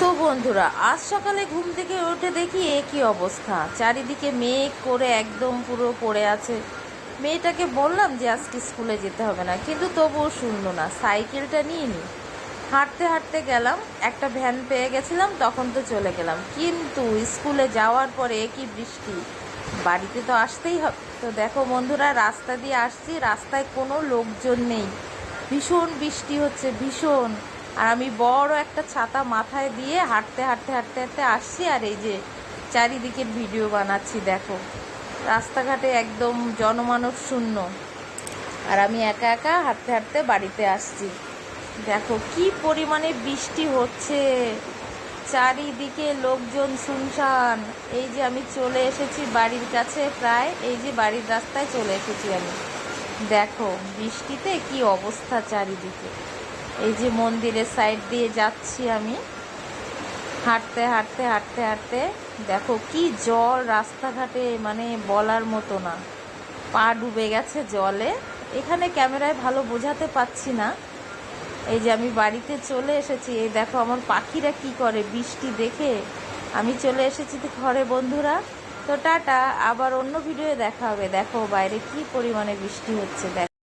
তো বন্ধুরা, আজ সকালে ঘুম থেকে উঠে দেখি এ কি অবস্থা। চারিদিকে মেঘ করে একদম পুরো পড়ে আছে। মেয়েটাকে বললাম যে, আজকে স্কুলে যেতে হবে না, কিন্তু তবুও শুনলো না, সাইকেলটা নিয়ে নি হাঁটতে হাঁটতে গেলাম, একটা ভ্যান পেয়ে গেছিলাম, তখন তো চলে গেলাম। কিন্তু স্কুলে যাওয়ার পরে এ কি বৃষ্টি। বাড়িতে তো আসতেই হবে। তো দেখো বন্ধুরা, রাস্তা দিয়ে আসছি, রাস্তায় কোনো লোকজন নেই। ভীষণ বৃষ্টি হচ্ছে, ভীষণ। আর আমি বড় একটা ছাতা মাথায় দিয়ে হাঁটতে হাঁটতে হাঁটতে হাঁটতে আসছি আর এই যে চারিদিকের ভিডিও বানাচ্ছি, দেখো। রাস্তাঘাটে একদম জনমানব শূন্য। আর আমি একা একা হাঁটতে হাঁটতে বাড়িতে আসছি। দেখো কি পরিমাণে বৃষ্টি হচ্ছে। চারিদিকে লোকজন শুনশান। এই যে আমি চলে এসেছি বাড়ির কাছে প্রায়, এই যে বাড়ির রাস্তায় চলে এসেছি আমি। দেখো বৃষ্টিতে কি অবস্থা চারিদিকে। এই যে মন্দিরের সাইড দিয়ে যাচ্ছি আমি। হাঁটতে হাঁটতে হাঁটতে হাঁটতে। দেখো কি জল রাস্তাঘাটে মানে বলার মতো না। পা ডুবে গেছে জলে। এখানে ক্যামেরায় ভালো বোঝাতে পাচ্ছি না। এই যে আমি বাড়িতে চলে এসেছি। এই দেখো আমার পাখিরা কি করে? বৃষ্টি দেখে আমি চলে এসেছি ঘরে বন্ধুরা। তো টাটা, আবার অন্য ভিডিওয়ে দেখা হবে। দেখো বাইরে কি পরিমাণে বৃষ্টি হচ্ছে। দেখো